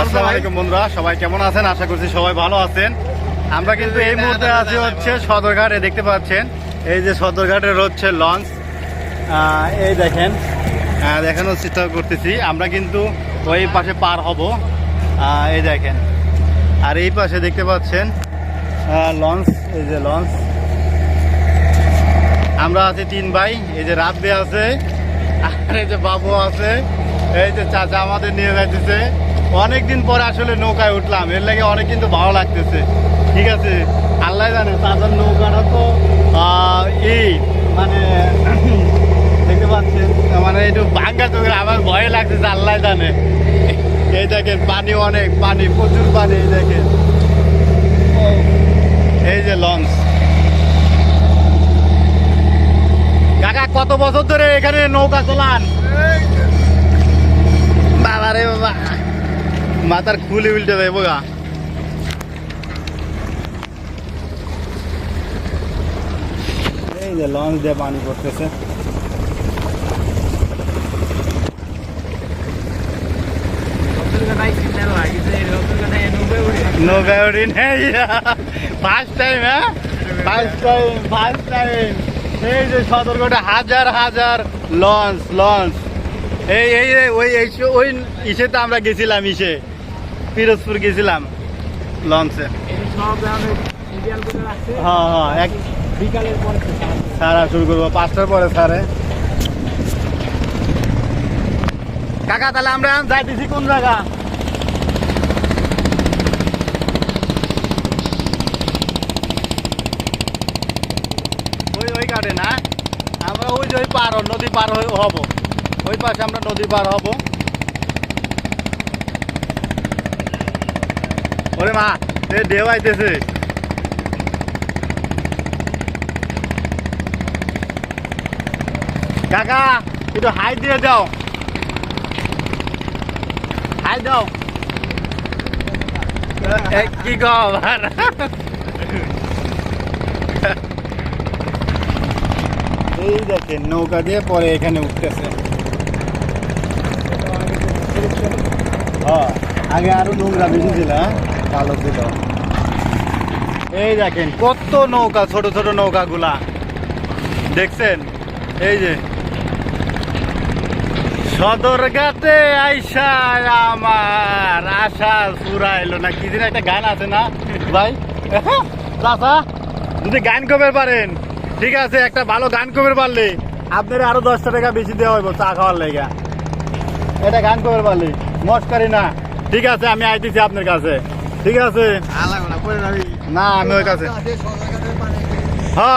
আসসালামু আলাইকুম বন্ধুরা, সবাই কেমন আছেন? আশা করছি সবাই ভালো আছেন। আমরা কিন্তু এই মুহূর্তে আছি হচ্ছে সদরঘাটে, দেখতে পাচ্ছেন? এই যে সদরঘাটের হচ্ছে লঞ্চ। এই দেখেন। দেখানোর চেষ্টা করতেছি। আমরা কিন্তু ওই পাশে পার হব। এই দেখেন। আর এই পাশে দেখতে পাচ্ছেন লঞ্চ, এই যে লঞ্চ। আমরা আছি তিন ভাই, এই যে রাত বে আছে, আর এই যে বাবু আছে, এই যে চাচা আমাদের নিয়ে যাইতেছে। অনেকদিন পরে আসলে নৌকায় উঠলাম। এর লাগে অনেক কিন্তু ভালো লাগতেছে। ঠিক আছে? আল্লাহ জানে চাচার নৌকাটা তো এই মানে দেখতে পাচ্ছেন? মানে একটু ভাঙ্গা চোখের আমার ভয় লাগতেছে আল্লাহ জানে। এই দেখেন পানি অনেক পানি প্রচুর পানি এই দেখেন। এই যে লঞ্চ। কাকা কত বছর ধরে এখানে নৌকা চলান? বাবা রে বাবা। মাথার খুলে উল্টে দেয় বোগা এই যে লঞ্চ দিয়ে পানি পড়তেছে। ফার্স্ট টাইম হ্যাঁ? ফার্স্ট টাইম ফার্স্ট টাইম এই যে সতর্কটা হাজার হাজার লঞ্চ লঞ্চ। এই এই এই, ওই ওই ইসেতে আমরা গেছিলাম ইসে। পিরোজপুর গেছিলাম লঞ্চে। হ্যাঁ হ্যাঁ সারা শুরু করব, পাঁচটার পরে সারে। তাহলে আমরা যাইতেছি কোন জায়গা? ওই আমরা ওই যে ওই পার, নদী পার হব। ওই পাশে আমরা নদী পার হব। ওরে মা এ ঢেউ আইতেছে। কাকা একটু হাই দিয়ে দাও। হাই দাও। কি খবর এই দেখেন নৌকা দিয়ে পরে এখানে উঠতেছে। হ্যাঁ, আগে আরও নোংরা বেশি ছিল হ্যাঁ? কালো ছিল। এই দেখেন, কত নৌকা, ছোট ছোট নৌকাগুলা। দেখছেন? এই যে। সদরঘাটে আইসা আমার আশা ফুরাইলো না। কি একটা গান আছে না, ভাই? চাচা, যদি গান কবে পারেন, ঠিক আছে, একটা ভালো গান কবে পারলে আপনার আরও দশটা টাকা বেশি দেওয়া হইব চা খাওয়ার লেগা। এটা গান কবে পারলে, মস্কারি না। ঠিক আছে, আমি আইতেছি আপনার কাছে। ঠিক আছে না আমি ওই কাছে হ্যাঁ